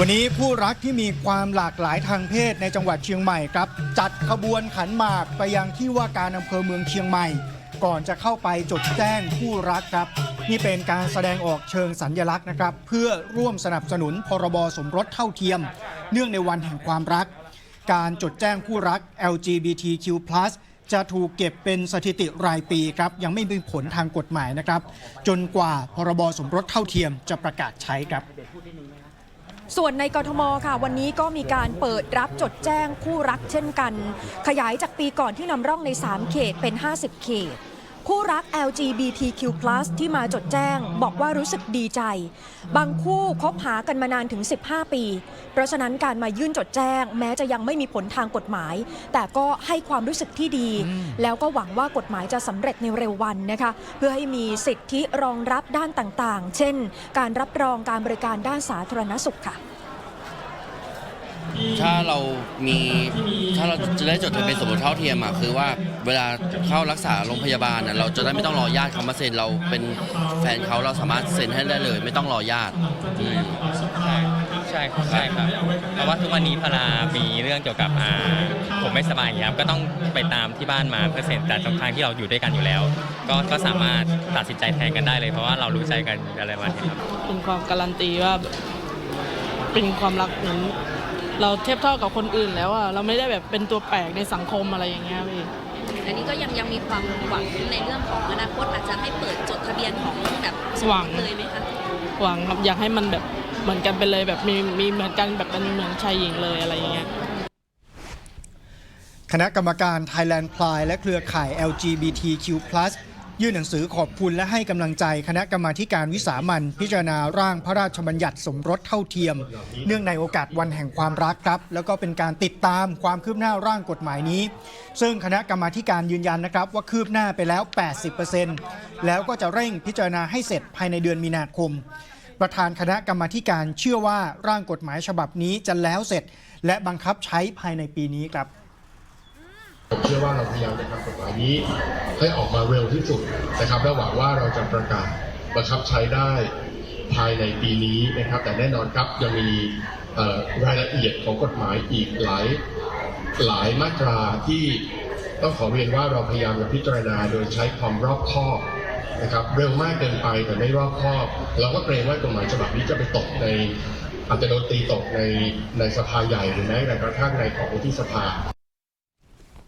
วันนี้ผู้รักที่มีความหลากหลายทางเพศในจังหวัดเชียงใหม่ครับ จัดขบวนขันหมากไปยังที่ว่าการอำเภอเมืองเชียงใหม่ ก่อนจะเข้าไปจดแจ้งผู้รักครับ นี่เป็นการแสดงออกเชิงสัญญลักษณ์นะครับ เพื่อร่วมสนับสนุนพรบสมรสเท่าเทียม เนื่องในวันแห่งความรัก การจดแจ้งผู้รัก LGBTQ+ จะถูกเก็บเป็นสถิติรายปีครับ ยังไม่มีผลทางกฎหมายนะครับ จนกว่าพรบสมรสเท่าเทียมจะประกาศใช้ครับ ส่วนในกรทมค่ะ วันนี้ก็มีการเปิดรับจดแจ้งคู่รักเช่นกัน ขยายจากปีก่อนที่นำร่องใน 3 เขตเป็น 50 เขต คู่รัก LGBTQ+ ที่มาจดแจ้ง บอกว่ารู้สึกดีใจ บางคู่คบหากันมานานถึง 15 ปี เพราะฉะนั้นการมายื่นจดแจ้ง แม้จะยังไม่มีผลทางกฎหมาย แต่ก็ให้ความรู้สึกที่ดี แล้วก็หวังว่ากฎหมายจะสำเร็จในเร็ววันนะคะ เพื่อให้มีสิทธิรองรับด้านต่างๆ เช่น การรับรองการบริการด้านสาธารณสุขค่ะ ถ้าเรามีถ้าเราจะได้จดทะเบียนสมรสเท่าเทียมอะคือว่าเวลาเข้ารักษาโรงพยาบาลน่ะเราจะได้ไม่ต้องรอญาติเขามาเซ็นเราเป็นแฟนเขาเราสามารถเซ็นให้ได้เลย ไม่ต้องรอญาติอืม ใช่ใช่ครับ เพราะว่าทุกวันนี้พลามีเรื่องเกี่ยวกับอ่าผมไม่สบายอย่างเงี้ยครับ ก็ต้องไปตามที่บ้านมาเพื่อเซ็นแต่ตรงทางที่เราอยู่ด้วยกันอยู่แล้ว ก็ก็สามารถตัดสินใจแทนกันได้เลย เพราะว่าเรารู้ใจกันอะไรประมาณนี้ครับ เป็นความการันตีว่า เป็นความรักเหมือน เราเทียบเท่ากับคนอื่นแล้วอะเราไม่ได้แบบเป็นตัวแปลกในสังคมอะไรอย่างเงี้ยพี่ อันนี้ก็ยังยังมีความหวังในเรื่องของอนาคตอาจจะให้เปิดจดทะเบียนของแบบสมรสเลยไหมคะหวังครับอยากให้มันแบบเหมือนกันไปเลยแบบมีมีเหมือนกันแบบเป็นเหมือนชายหญิงเลยอะไรอย่างเงี้ย คณะกรรมการ Thailand Pride และเครือข่าย LGBTQ+ ยื่นหนังสือขอบคุณและให้กำลังใจคณะกรรมาการวิสามันพิจารณาร่างพระราชบัญญัติสมรสเท่าเทียม เนื่องในโอกาสวันแห่งความรักครับ แล้วก็เป็นการติดตามความคืบหน้าร่างกฎหมายนี้ ซึ่งคณะกรรมาการยืนยันนะครับว่าคืบหน้าไปแล้ว 80%แล้วก็จะเร่งพิจารณาให้เสร็จภายในเดือนมีนาคม ประธานคณะกรรมาการเชื่อว่าร่างกฎหมายฉบับนี้จะแล้วเสร็จ และบังคับใช้ภายในปีนี้ครับ ผมเชื่อว่าเราพยายามจะทำกฎหมายนี้ให้ออกมาเร็วที่สุดนะครับและหวังว่าเราจะประกาศบังคับใช้ได้ภายในปีนี้นะครับ แต่แน่นอนครับยังมีรายละเอียดของกฎหมายอีกหลายหลายมาตราที่ต้องขอเรียนว่าเราพยายามจะพิจารณาโดยใช้ความรอบคอบนะครับเร็วมากเกินไปแต่ไม่รอบคอบ เราก็เกรงว่ากฎหมายฉบับนี้จะไปตกในอาจจะโดนตีตกในในสภาใหญ่หรือแม้แต่กระทั่งในของวุฒิสภา